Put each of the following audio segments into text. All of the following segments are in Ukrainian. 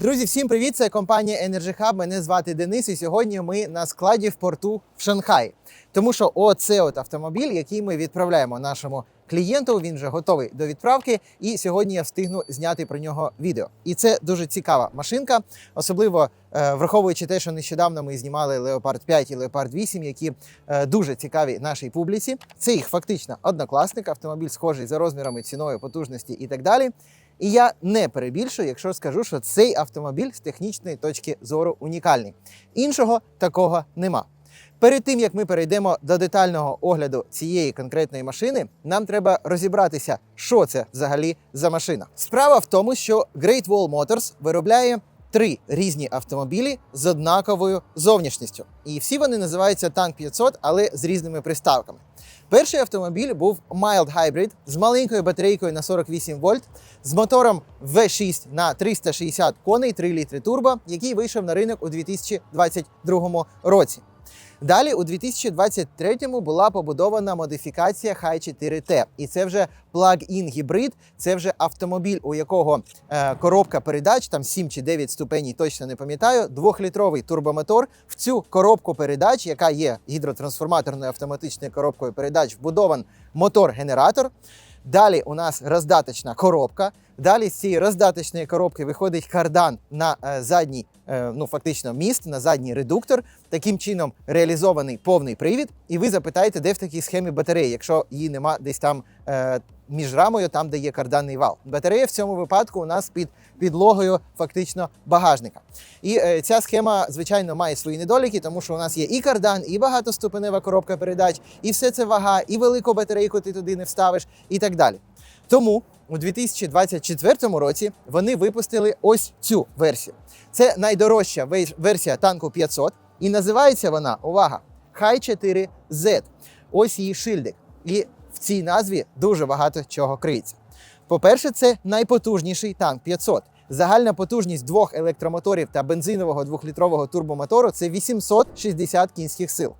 Друзі, всім привіт! Це компанія Energy Hub. Мене звати Денис, і сьогодні ми на складі в порту в Шанхаї. Тому що оце от автомобіль, який ми відправляємо нашому клієнту. Він вже готовий до відправки. І сьогодні я встигну зняти про нього відео. І це дуже цікава машинка, особливо е, враховуючи те, що нещодавно ми знімали Leopard 5 і Leopard 8, які е, дуже цікаві нашій публіці. Це їх фактично однокласник, автомобіль схожий за розмірами, ціною, потужності і так далі. І я не перебільшую, якщо скажу, що цей автомобіль з технічної точки зору унікальний. Іншого такого нема. Перед тим як ми перейдемо до детального огляду цієї конкретної машини, нам треба розібратися, що це взагалі за машина. Справа в тому, що Great Wall Motors виробляє три різні автомобілі з однаковою зовнішністю. І всі вони називаються Tank 500, але з різними приставками. Перший автомобіль був Mild Hybrid з маленькою батарейкою на 48 вольт, з мотором V6 на 360 коней, 3 літри турбо, який вийшов на ринок у 2022 році. Далі у 2023-му була побудована модифікація Hi 4T. І це вже плаг-ін гібрид, це вже автомобіль, у якого е, коробка передач, там 7 чи 9 ступеней, точно не пам'ятаю, двохлітровий турбомотор. В цю коробку передач, яка є гідротрансформаторною автоматичною коробкою передач, вбудован мотор-генератор. Далі у нас роздаточна коробка. Далі з цієї роздаточної коробки виходить кардан на е, задній, е, ну фактично міст, на задній редуктор. Таким чином реалізований повний привід. І ви запитаєте, де в такій схемі батареї, якщо її нема десь там е, між рамою, там де є карданний вал. Батарея в цьому випадку у нас під підлогою фактично багажника. І ця схема, звичайно, має свої недоліки, тому що у нас є і кардан, і багатоступенева коробка передач, і все це вага, і велику батарейку ти туди не вставиш, і так далі. Тому у 2024 році вони випустили ось цю версію. Це найдорожча версія танку 500, і називається вона увага! Hi 4Z. Ось її шильдик. І в цій назві дуже багато чого криється. По-перше, це найпотужніший танк 500. Загальна потужність двох електромоторів та бензинового двохлітрового турбомотору це 860 кінських сил.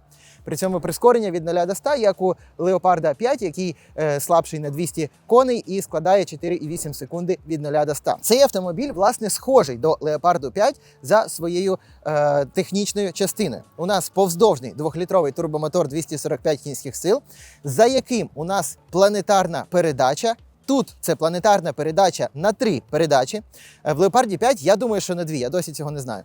При цьому прискорення від 0 до 100, як у Леопарда 5, який е, слабший на 200 коней і складає 4,8 секунди від 0 до 100. Цей автомобіль, власне, схожий до Леопарду 5 за своєю е, технічною частиною. У нас повздовжний двохлітровий турбомотор 245 кінських сил, за яким у нас планетарна передача. Тут це планетарна передача на три передачі. Е, В Леопарді 5, я думаю, що на дві, я досі цього не знаю.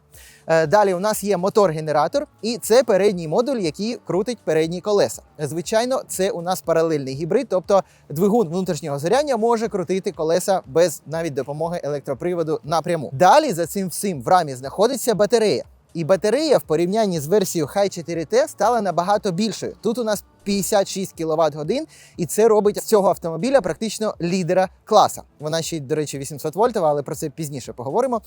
Е, Далі у нас є мотор-генератор, і це передній модуль, який крутить передні колеса. Звичайно, це у нас паралельний гібрид, тобто двигун внутрішнього зоряння може крутити колеса без навіть допомоги електроприводу напряму. Далі за цим всім в рамі знаходиться батарея. І батарея в порівнянні з версією Hi 4T стала набагато більшою. Тут у нас 56 кВт годин, і це робить з цього автомобіля практично лідера класа. Вона ще й, до речі, 800 вольтова, але про це пізніше поговоримо.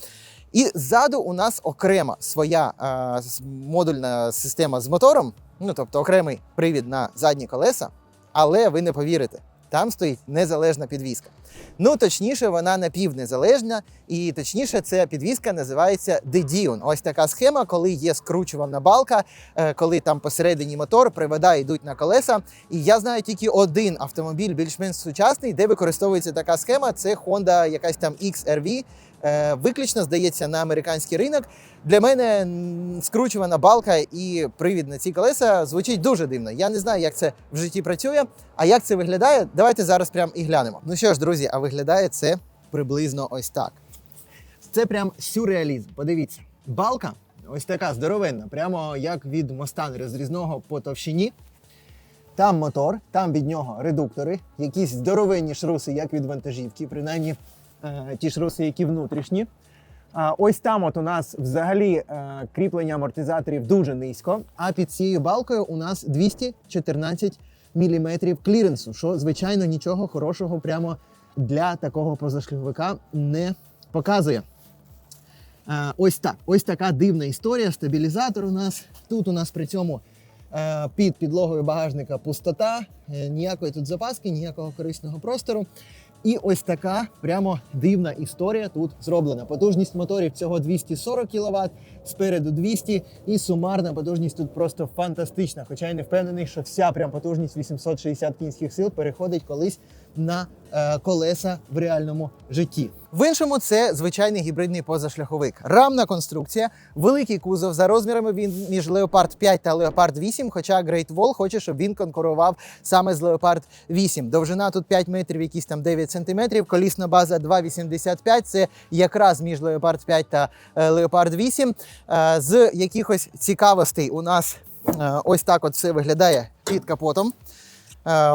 І ззаду у нас окрема своя е, модульна система з мотором, ну тобто окремий привід на задні колеса. Але ви не повірите, там стоїть незалежна підвізка. Ну, точніше, вона напівнезалежна, і точніше, ця підвізка називається дедіон. Ось така схема, коли є скручувана балка, е, коли там посередині мотор, привода йдуть на колеса. І я знаю тільки один автомобіль більш-менш сучасний, де використовується така схема. Це Honda якась там XRV. Е, Виключно здається на американський ринок. Для мене скручувана балка і привід на ці колеса звучить дуже дивно. Я не знаю, як це в житті працює. А як це виглядає? Давайте зараз прям і глянемо. Ну що ж, друзі, а виглядає це приблизно ось так. Це прям сюрреалізм. Подивіться, балка ось така здоровенна, прямо як від моста розрізного по товщині. Там мотор, там від нього редуктори, якісь здоровенні шруси, як від вантажівки, принаймні е, ті шруси, які внутрішні. Ось там от у нас взагалі е, кріплення амортизаторів дуже низько, а під цією балкою у нас 214 мм кліренсу, що, звичайно, нічого хорошого прямо для такого позашляховика не показує. Е, ось так. Ось така дивна історія. Стабілізатор у нас. Тут у нас при цьому під підлогою багажника пустота, ніякої тут запаски, ніякого корисного простору. І ось така прямо дивна історія тут зроблена. Потужність моторів цього 240 кВт, спереду 200 і сумарна потужність тут просто фантастична. Хоча я не впевнений, що вся прям потужність 860 кінських сил переходить колись на е, колеса в реальному житті. В іншому це звичайний гібридний позашляховик. Рамна конструкція, великий кузов за розмірами він між Leopard 5 та Leopard 8, хоча Great Wall хоче, щоб він конкурував саме з Leopard 8. Довжина тут 5 метрів, якісь там 9 сантиметрів, колісна база 2,85. Це якраз між Leopard 5 та Leopard 8. Е, З якихось цікавостей у нас е, ось так от все виглядає під капотом.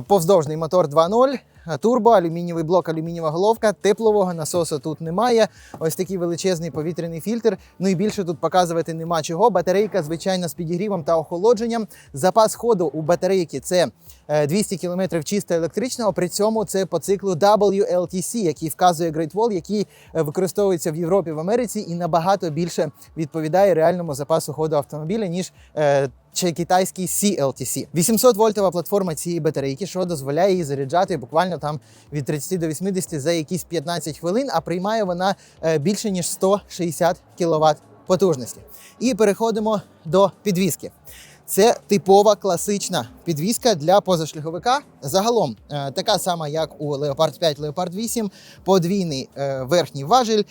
Повздовжний мотор 2.0, е, турбо, алюмінієвий блок, алюмінієва головка, теплового насосу тут немає. Ось такий величезний повітряний фільтр. Ну і більше тут показувати нема чого. Батарейка, звичайно, з підігрівом та охолодженням. Запас ходу у батарейки це е, 200 км чисто електричного. При цьому це по циклу WLTC, який вказує Great Wall, який е, використовується в Європі в Америці і набагато більше відповідає реальному запасу ходу автомобіля, ніж е, чи китайський CLTC. 800 вольтова платформа цієї батарейки, що дозволяє її заряджати буквально там від 30 до 80 за якісь 15 хвилин, а приймає вона е, більше ніж 160 кВт потужності. І переходимо до підвіски. Це типова класична підвізка для позашляховика. Загалом е, така сама, як у Leopard 5, Leopard 8, подвійний е, верхній важіль.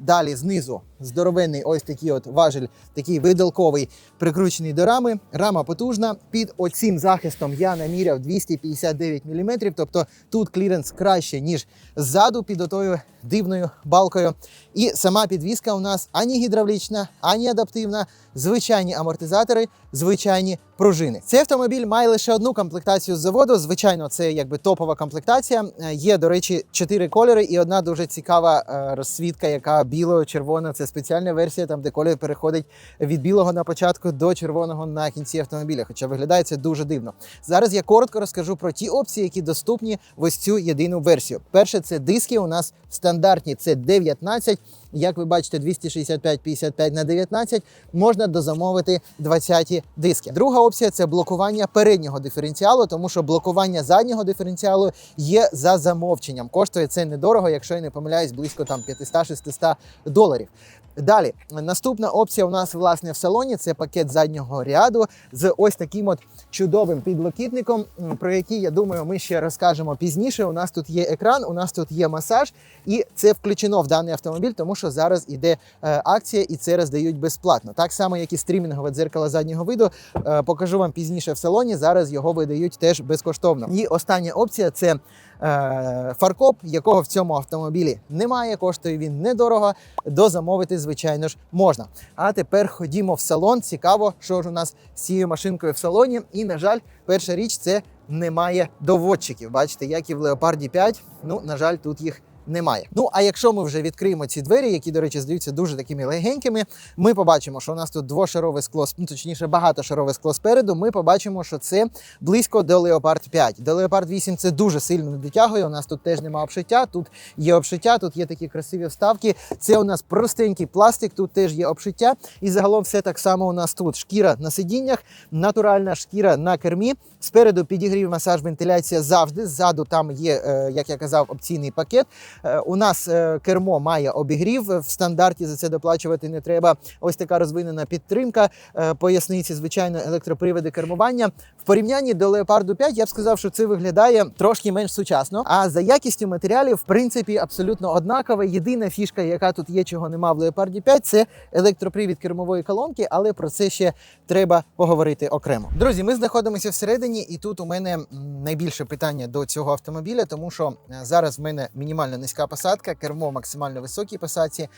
Далі знизу здоровенний ось такий от важель, такий видалковий, прикручений до рами. Рама потужна. Під оцим захистом я наміряв 259 мм, тобто тут кліренс краще, ніж ззаду під отою дивною балкою. І сама підвіска у нас ані гідравлічна, ані адаптивна, звичайні амортизатори, звичайні пружини. Цей автомобіль має лише одну комплектацію з заводу. Звичайно, це якби топова комплектація. Е, Є, до речі, чотири кольори і одна дуже цікава е, розсвітка, яка біло-червона. Це спеціальна версія, там де колір переходить від білого на початку до червоного на кінці автомобіля. Хоча виглядає це дуже дивно. Зараз я коротко розкажу про ті опції, які доступні в ось цю єдину версію. Перше, це диски. У нас стандартні це 19. Як ви бачите, 265-55 на 19 можна дозамовити 20 диски. Друга опція це блокування переднього диференціалу, тому що блокування заднього диференціалу є за замовченням. Коштує це недорого, якщо я не помиляюсь, близько там 500-600 доларів. Далі, наступна опція у нас власне в салоні це пакет заднього ряду з ось таким от чудовим підлокітником, про який я думаю, ми ще розкажемо пізніше. У нас тут є екран, у нас тут є масаж, і це включено в даний автомобіль, тому що зараз іде е, акція і це роздають безплатно. Так само, як і стрімінгове дзеркало заднього виду. Е, покажу вам пізніше в салоні. Зараз його видають теж безкоштовно. І остання опція це е, фаркоп, якого в цьому автомобілі немає. Коштує він недорого. Дозамовити, звичайно ж, можна. А тепер ходімо в салон. Цікаво, що ж у нас з цією машинкою в салоні. І, на жаль, перша річ це немає доводчиків. Бачите, як і в Leopard 5. Ну, на жаль, тут їх немає. Ну а якщо ми вже відкриємо ці двері, які, до речі, здаються дуже такими легенькими, ми побачимо, що у нас тут двошарове скло, ну точніше, багатошарове скло спереду. Ми побачимо, що це близько до Leopard 5. До Leopard 8 це дуже сильно не дотягує. У нас тут теж немає обшиття, тут є обшиття, тут є такі красиві вставки. Це у нас простенький пластик, тут теж є обшиття. І загалом все так само у нас тут. Шкіра на сидіннях, натуральна шкіра на кермі. Спереду підігрів масаж, вентиляція завжди. Ззаду там є, е, як я казав, опційний пакет. Е, У нас е, кермо має обігрів. В стандарті за це доплачувати не треба. Ось така розвинена підтримка. Е, Поясниці, звичайно, електроприводи кермування. В порівнянні до Leopard 5 я б сказав, що це виглядає трошки менш сучасно. А за якістю матеріалів, в принципі, абсолютно однакове. Єдина фішка, яка тут є, чого нема в Leopard 5, це електропривід кермової колонки, але про це ще треба поговорити окремо. Друзі, ми знаходимося всередині, і тут у мене найбільше питання до цього автомобіля, тому що зараз в мене мінімально низька посадка, кермо максимально високій посадці.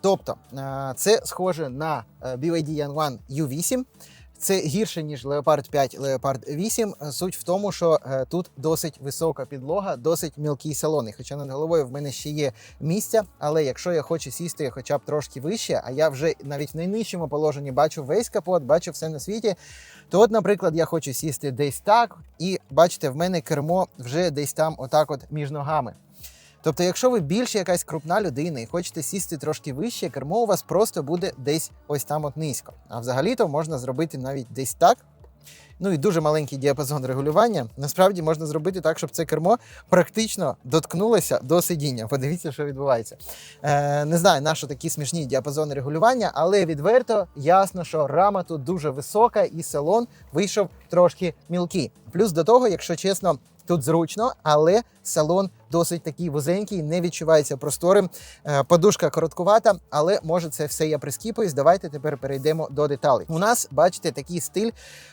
Тобто е, це схоже на BYD Yan-One U8. Це гірше ніж Leopard 5, Leopard 8. Суть в тому, що е, тут досить висока підлога, досить мілкий салон. І хоча над головою в мене ще є місця, але якщо я хочу сісти хоча б трошки вище, а я вже навіть в найнижчому положенні бачу весь капот, бачу все на світі. То, от, наприклад, я хочу сісти десь так, і бачите, в мене кермо вже десь там, отак, от між ногами. Тобто, якщо ви більш якась крупна людина і хочете сісти трошки вище, кермо у вас просто буде десь ось там от низько. А взагалі-то можна зробити навіть десь так. Ну і дуже маленький діапазон регулювання. Насправді можна зробити так, щоб це кермо практично доткнулося до сидіння. Подивіться, що відбувається. Е, не знаю, на що такі смішні діапазони регулювання, але відверто ясно, що рама тут дуже висока, і салон вийшов трошки мілкий. Плюс до того, якщо чесно, тут зручно, але салон досить такий вузенький, не відчувається просторим. Е, Подушка короткувата, але може це все я прискіпуюсь. Давайте тепер перейдемо до деталей. У нас, бачите, такий стиль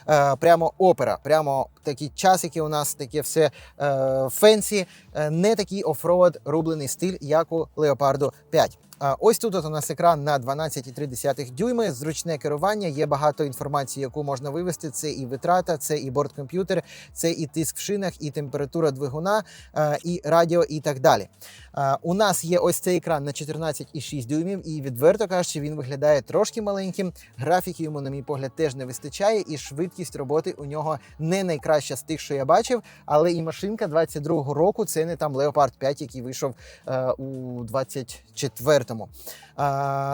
е, прямо опера, прямо такі часики. У нас таке все е, фенсі, не такий офроуд рублений стиль, як у Leopard 5. Ось тут от у нас екран на 12,3 дюйми, зручне керування. Є багато інформації, яку можна вивести. Це і витрата, це і борткомп'ютер, це і тиск в шинах, і температура двигуна, і радіо, і так далі. У нас є ось цей екран на 14,6 дюймів, і відверто кажучи, він виглядає трошки маленьким. Графіки йому, на мій погляд, теж не вистачає, і швидкість роботи у нього не найкраща з тих, що я бачив. Але і машинка 22-го року це не там Leopard 5, який вийшов е, у 24-му. Е,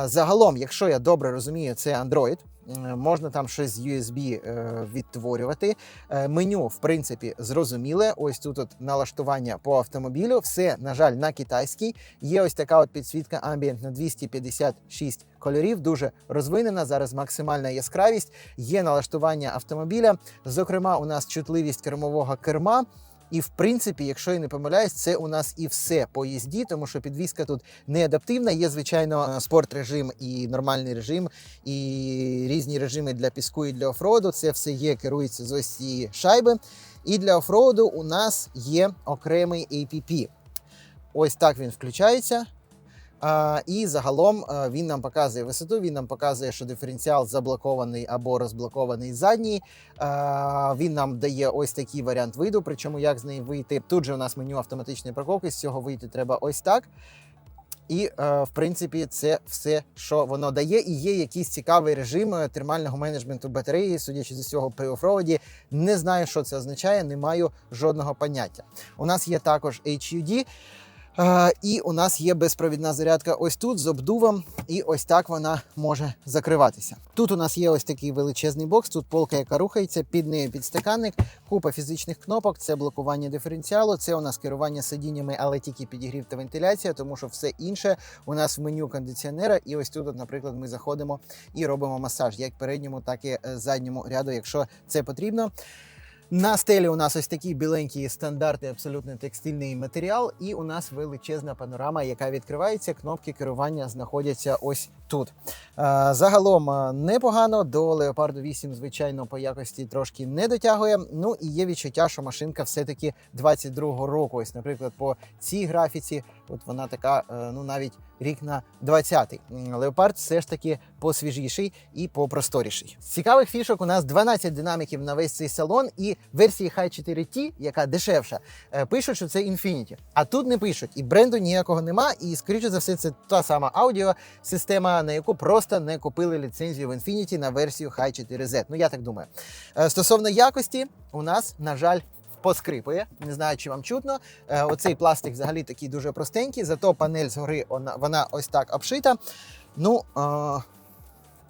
загалом, якщо я добре розумію, це Android. М, Можна там щось з USB е, відтворювати. Е, меню, в принципі, зрозуміле. Ось тут от налаштування по автомобілю. Все, на жаль, на китайській. Є ось така от підсвітка Ambient на 256 кольорів, дуже розвинена. Зараз максимальна яскравість. Є налаштування автомобіля. Зокрема, у нас чутливість кермового керма. І в принципі, якщо я не помиляюсь, це у нас і все по їзді, тому що підвізка тут не адаптивна. Є звичайно спорт режим і нормальний режим, і різні режими для піску і для офроду. Це все є, керується з ось цієї шайби. І для офроду у нас є окремий APP. Ось так він включається. І загалом він нам показує висоту, він нам показує, що диференціал заблокований або розблокований задній. Він нам дає ось такий варіант виду, причому як з неї вийти. Тут же у нас меню автоматичної парковки, з цього вийти треба ось так. І, е, в принципі, це все, що воно дає. І є якийсь цікавий режим е, термального менеджменту батареї, судячи з усього при офроуді. Не знаю, що це означає, не маю жодного поняття. У нас є також HUD. І у нас є безпровідна зарядка ось тут з обдувом, і ось так вона може закриватися. Тут у нас є ось такий величезний бокс, тут полка, яка рухається, під нею підстаканник, купа фізичних кнопок, це блокування диференціалу, це у нас керування сидіннями, але тільки підігрів та вентиляція, тому що все інше у нас в меню кондиціонера. І ось тут, наприклад, ми заходимо і робимо масаж як передньому, так і е, задньому ряду, якщо це потрібно. На стелі у нас ось такий біленький стандартний абсолютно текстильний матеріал, і у нас величезна панорама, яка відкривається. Кнопки керування знаходяться ось тут. Е, Загалом е, непогано до Leopard 8, звичайно, по якості трошки не дотягує. Ну і є відчуття, що машинка все-таки 22-го року. Ось, наприклад, по цій графіці, от вона така, е, ну навіть рік на 20-й. М, Leopard все ж таки посвіжіший і попросторіший. З цікавих фішок у нас 12 динаміків на весь цей салон, і версії High 4T, яка дешевша, е, пишуть, що це Infinity. А тут не пишуть, і бренду ніякого нема. І скоріше за все, це та сама аудіосистема, на яку просто не купили ліцензію в Infinity на версію High 4Z. Ну я так думаю. Е, Стосовно якості, у нас, на жаль, поскрипує. Не знаю, чи вам чутно. Е, Оцей пластик взагалі такий дуже простенький, зато панель згори вона, вона ось так обшита. Ну, е,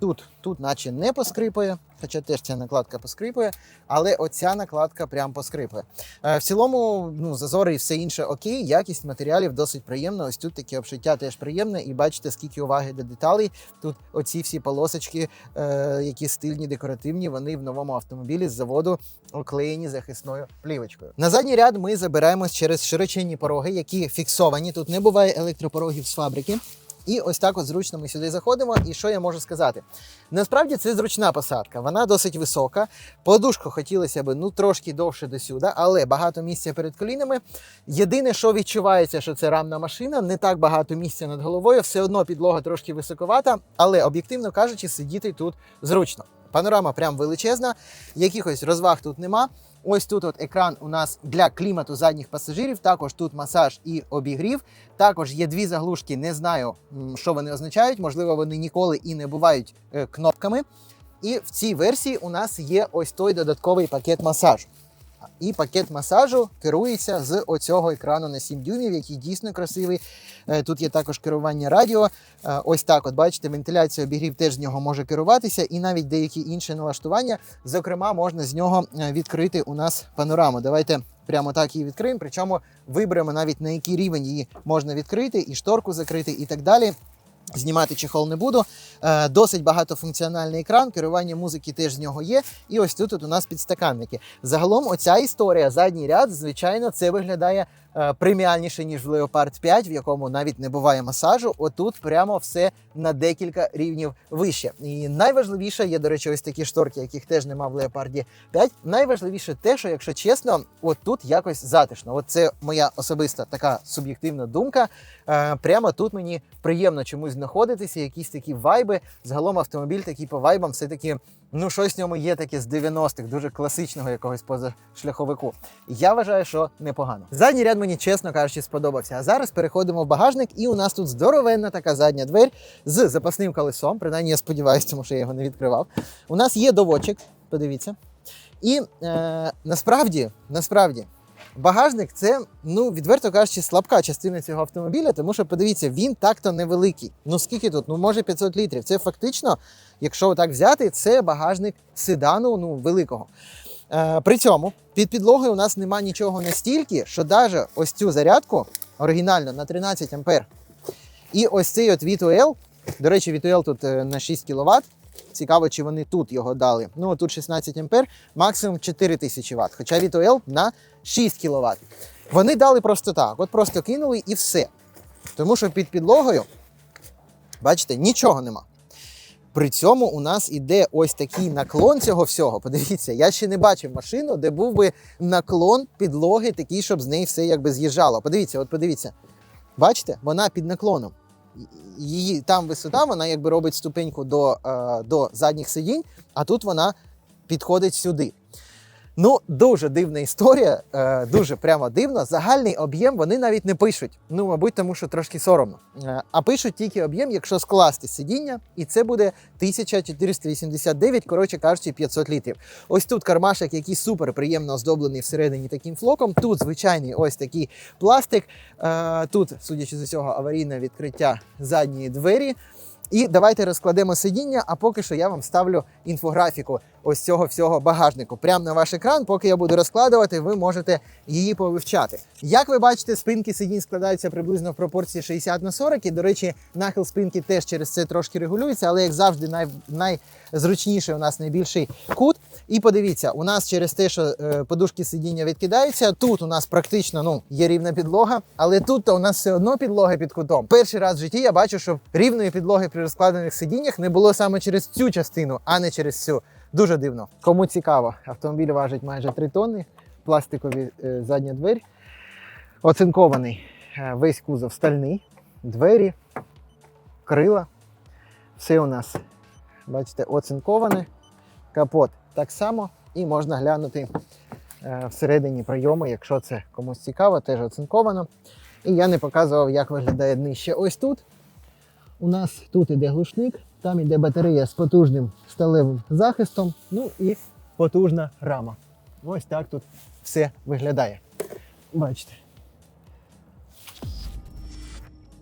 тут, тут наче не поскрипує, хоча теж ця накладка поскрипує, але оця накладка прям поскрипує. Е, В цілому, ну, зазори і все інше окей, якість матеріалів досить приємна. Ось тут таке обшиття теж приємне, і бачите, скільки уваги до деталей. Тут оці всі полосочки, е, які стильні, декоративні, вони в новому автомобілі з заводу оклеєні захисною плівочкою. На задній ряд ми забираємось через широченні пороги, які фіксовані. Тут не буває електропорогів з фабрики. І ось так от зручно ми сюди заходимо. І що я можу сказати? Насправді це зручна посадка, вона досить висока. Подушку хотілося б ну трошки довше до сюди, але багато місця перед колінами. Єдине, що відчувається, що це рамна машина, не так багато місця над головою, все одно підлога трошки високовата, але об'єктивно кажучи, сидіти тут зручно. Панорама прям величезна, якихось розваг тут нема. Ось тут от екран у нас для клімату задніх пасажирів. Також тут масаж і обігрів. Також є дві заглушки. Не знаю, що вони означають. Можливо, вони ніколи і не бувають е, кнопками. І в цій версії у нас є ось той додатковий пакет масажу. І пакет масажу керується з оцього екрану на 7 дюймів, який дійсно красивий. Е, Тут є також керування радіо. Е, Ось так, от бачите, вентиляція обігрів теж з нього може керуватися, і навіть деякі інші налаштування. Зокрема, можна з нього е, відкрити у нас панораму. Давайте прямо так її відкриємо. Причому виберемо навіть на який рівень її можна відкрити, і шторку закрити, і так далі. Знімати чехол не буду. Е, досить багатофункціональний екран, керування музики теж з нього є. І ось тут от у нас підстаканники. Загалом, оця історія, задній ряд, звичайно, це виглядає е, преміальніше, ніж в Leopard 5, в якому навіть не буває масажу. Отут прямо все на декілька рівнів вище. І найважливіше є, до речі, ось такі шторки, яких теж нема в Леопарді 5. Найважливіше те, що, якщо чесно, от тут якось затишно. От це моя особиста така суб'єктивна думка. Е, прямо тут мені приємно чомусь знаходитися, якісь такі вайби. Загалом автомобіль такий по вайбам, все-таки, ну щось в ньому є таке з 90-х, дуже класичного якогось позашляховику. Я вважаю, що непогано. Задній ряд мені, чесно кажучи, сподобався. А зараз переходимо в багажник, і у нас тут здоровенна така задня двері з запасним колесом. Принаймні, я сподіваюся, тому що я його не відкривав. У нас є доводчик, подивіться. І е, насправді, насправді, Багажник це, ну відверто кажучи, слабка частина цього автомобіля, тому що подивіться, він так-то невеликий. Ну скільки тут? Ну може 500 літрів. Це фактично, якщо так взяти, це багажник седану ну, великого. Е, при цьому під підлогою у нас нема нічого настільки, що навіть ось цю зарядку оригінально на 13 ампер. І ось цей от V2L, до речі, V2L тут е, на 6 кВт. Цікаво, чи вони тут його дали. Ну, тут 16 ампер, максимум 4000 Вт. Хоча V2L на 6 кВт. Вони дали просто так. От просто кинули і все. Тому що під підлогою, бачите, нічого нема. При цьому у нас іде ось такий наклон цього всього. Подивіться, я ще не бачив машину, де був би наклон підлоги такий, щоб з неї все якби з'їжджало. Подивіться, от подивіться. Бачите, вона під наклоном. Її там висота, вона якби робить ступеньку до, е, до задніх сидінь, а тут вона підходить сюди. Ну, дуже дивна історія, е, дуже прямо дивно. Загальний об'єм вони навіть не пишуть. Ну, мабуть, тому що трошки соромно. Е, а пишуть тільки об'єм, якщо скласти сидіння, і це буде 1489, коротше кажучи, 500 літрів. Ось тут кармашок, який супер приємно оздоблений всередині таким флоком. Тут звичайний ось такий пластик. Е, Тут, судячи з усього, аварійне відкриття задньої двері. І давайте розкладемо сидіння, а поки що я вам ставлю інфографіку ось цього всього багажнику. Прямо на ваш екран, поки я буду розкладувати, ви можете її повивчати. Як ви бачите, спинки сидінь складаються приблизно в пропорції 60 на 40. І, до речі, нахил спинки теж через це трошки регулюється, але як завжди, най, найзручніший у нас найбільший кут. І подивіться, у нас через те, що е, подушки сидіння відкидаються, тут у нас практично ну, є рівна підлога, але тут то у нас все одно підлога під кутом. Перший раз в житті я бачу, що рівної підлоги при розкладених сидіннях не було саме через цю частину, а не через цю. Дуже дивно. Кому цікаво, автомобіль важить майже 3 тонни, пластикові е, задня двері. Оцинкований е, весь кузов стальний, двері, крила. Все у нас, бачите, оцинковане. Капот так само. І можна глянути е, всередині прийому, якщо це комусь цікаво, теж оцинковано. І я не показував, як виглядає днище. Ось тут. У нас тут іде глушник, там іде батарея з потужним сталевим захистом, ну і потужна рама. Ось так тут все виглядає. Бачите.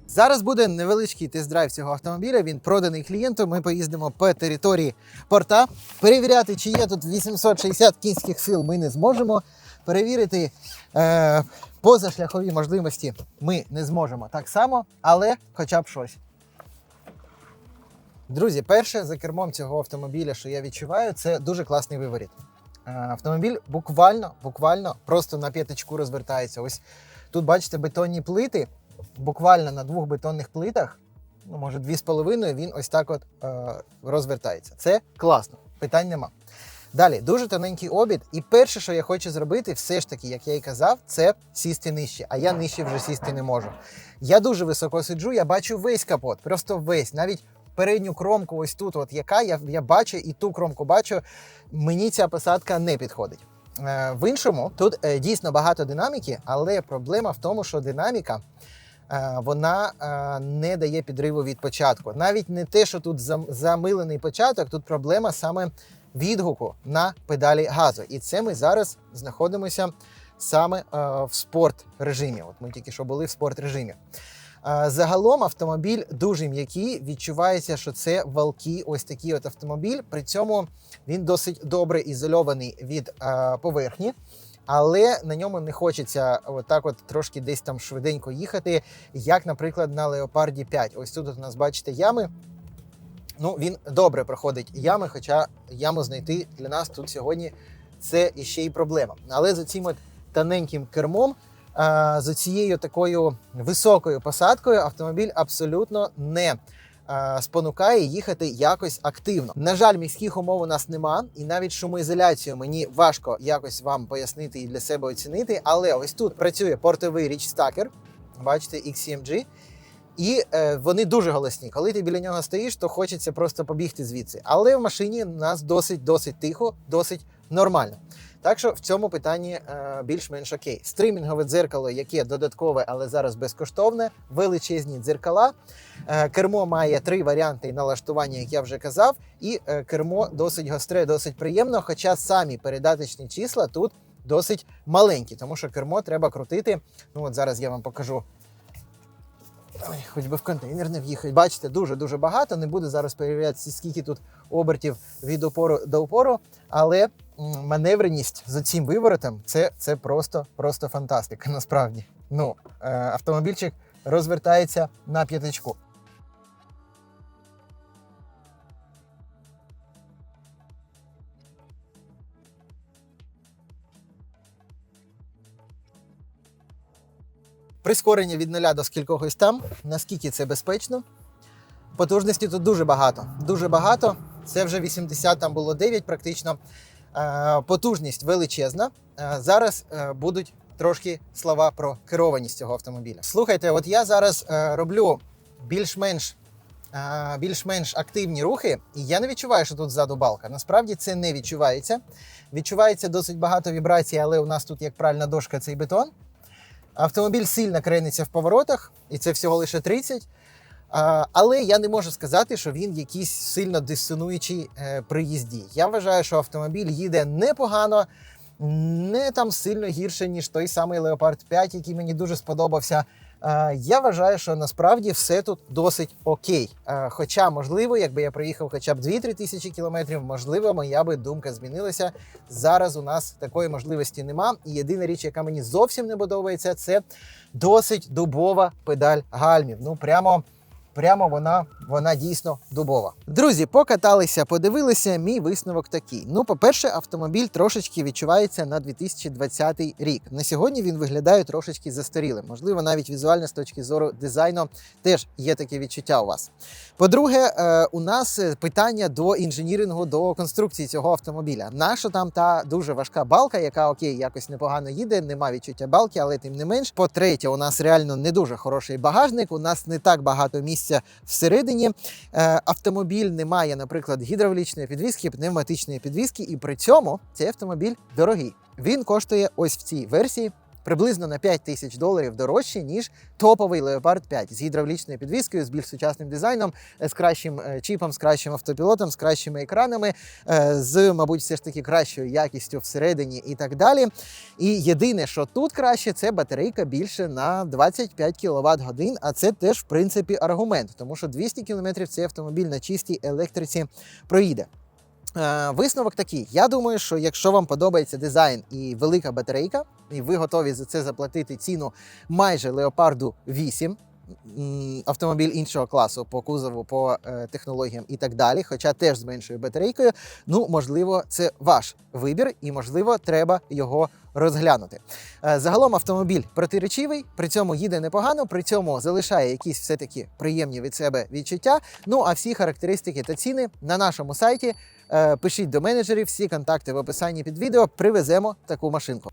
Зараз буде невеличкий тест-драйв цього автомобіля. Він проданий клієнту. Ми поїздимо по території порта. Перевіряти, чи є тут 860 кінських сил, ми не зможемо. Перевірити е, позашляхові можливості ми не зможемо так само, але хоча б щось. Друзі, перше за кермом цього автомобіля, що я відчуваю, це дуже класний виворіт. Е, Автомобіль буквально, буквально просто на п'ятачку розвертається. Ось тут бачите бетонні плити, буквально на двох бетонних плитах, ну може дві з половиною, він ось так от е, розвертається. Це класно, питань нема. Далі дуже тоненький обід. І перше, що я хочу зробити, все ж таки, як я і казав, це сісти нижче. А я нижче вже сісти не можу. Я дуже високо сиджу, я бачу весь капот, просто весь, навіть передню кромку, ось тут, от яка я, я бачу, і ту кромку бачу. Мені ця посадка не підходить. Е, в іншому тут е, дійсно багато динаміки, але проблема в тому, що динаміка. Е, Вона е, не дає підриву від початку. Навіть не те, що тут зам- замилений початок, тут проблема саме відгуку на педалі газу. І це ми зараз знаходимося саме е, в спорт режимі. От ми тільки що були в спорт режимі. Загалом автомобіль дуже м'який. Відчувається, що це валкий ось такий от автомобіль. При цьому він досить добре ізольований від поверхні. Але на ньому не хочеться отак, от трошки десь там швиденько їхати, як, наприклад, на Леопарді 5. Ось тут у нас бачите ями. Ну, він добре проходить ями, хоча яму знайти для нас тут сьогодні це іще й проблема. Але за цим от тоненьким кермом, з цією такою високою посадкою автомобіль абсолютно не спонукає їхати якось активно. На жаль, міських умов у нас нема, і навіть шумоізоляцію мені важко якось вам пояснити і для себе оцінити. Але ось тут працює портовий річстакер, бачите, XCMG. І е, вони дуже голосні. Коли ти біля нього стоїш, то хочеться просто побігти звідси. Але в машині у нас досить досить тихо, досить нормально. Так що в цьому питанні е, більш-менш окей. Стримінгове дзеркало, яке додаткове, але зараз безкоштовне, величезні дзеркала. Е, кермо має три варіанти налаштування, як я вже казав, і е, кермо досить гостре, досить приємно. Хоча самі передаточні числа тут досить маленькі, тому що кермо треба крутити. Ну от зараз я вам покажу. Ой, хоч би в контейнер не в'їхати. Бачите, дуже-дуже багато. Не буду зараз перевіряти, скільки тут обертів від опору до опору, але маневреність з цим виворотом це, це просто, просто фантастика. Насправді. Ну, е, автомобільчик розвертається на п'ятичку. Прискорення від нуля до скількогось там, наскільки це безпечно. Потужності тут дуже багато. Дуже багато. Це вже 80, там було 9 практично. Е, Потужність величезна. Е, Зараз е, будуть трошки слова про керованість цього автомобіля. Слухайте, от я зараз роблю більш-менш. Більш-менш активні рухи, і я не відчуваю, що тут ззаду балка. Насправді це не відчувається. Відчувається досить багато вібрацій, але у нас тут як пральна дошка цей бетон. Автомобіль сильно крениться в поворотах, і це всього лише 30. Але я не можу сказати, що він якийсь сильно дисонуючий е, при їзді. Я вважаю, що автомобіль їде непогано, не там сильно гірше, ніж той самий Leopard 5, який мені дуже сподобався. Я вважаю, що насправді все тут досить окей. Хоча, можливо, якби я проїхав хоча б 2-3 тисячі кілометрів, можливо, моя би думка змінилася. Зараз у нас такої можливості нема. І єдина річ, яка мені зовсім не подобається, це досить дубова педаль гальмів. Ну прямо. Прямо вона, вона дійсно дубова. Друзі, покаталися, подивилися. Мій висновок такий. Ну, по-перше, автомобіль трошечки відчувається на 2020 рік. На сьогодні він виглядає трошечки застарілим. Можливо, навіть візуально з точки зору дизайну теж є таке відчуття у вас. По-друге, е, у нас е, питання до інженірингу, до конструкції цього автомобіля. Наша там та дуже важка балка, яка окей, якось непогано їде, нема відчуття балки, але тим не менш. По-третє, у нас реально не дуже хороший багажник. У нас не так багато місця всередині. Е, Автомобіль не має, наприклад, гідравлічної підвіски, пневматичної підвіски, і при цьому цей автомобіль дорогий. Він коштує ось в цій версії. Приблизно на 5 тисяч доларів дорожче, ніж топовий Leopard 5 з гідравлічною підвіскою, з більш сучасним дизайном, е, з кращим е, чіпом, з кращим автопілотом, з кращими екранами, е, з, мабуть, все ж таки кращою якістю всередині і так далі. І єдине, що тут краще, це батарейка більше на 25 кВт годин, а це теж, в принципі, аргумент, тому що 200 км цей автомобіль на чистій електриці проїде. Е, Висновок такий. Я думаю, що якщо вам подобається дизайн і велика батарейка, і ви готові за це заплатити ціну майже леопарду 8, м, автомобіль іншого класу по кузову, по е, технологіям і так далі, хоча теж з меншою батарейкою, ну можливо, це ваш вибір, і можливо, треба його розглянути. Е, Загалом автомобіль протиречивий, при цьому їде непогано, при цьому залишає якісь все-таки приємні від себе відчуття. Ну а всі характеристики та ціни на нашому сайті. Е, Пишіть до менеджерів, всі контакти в описанні під відео. Привеземо таку машинку.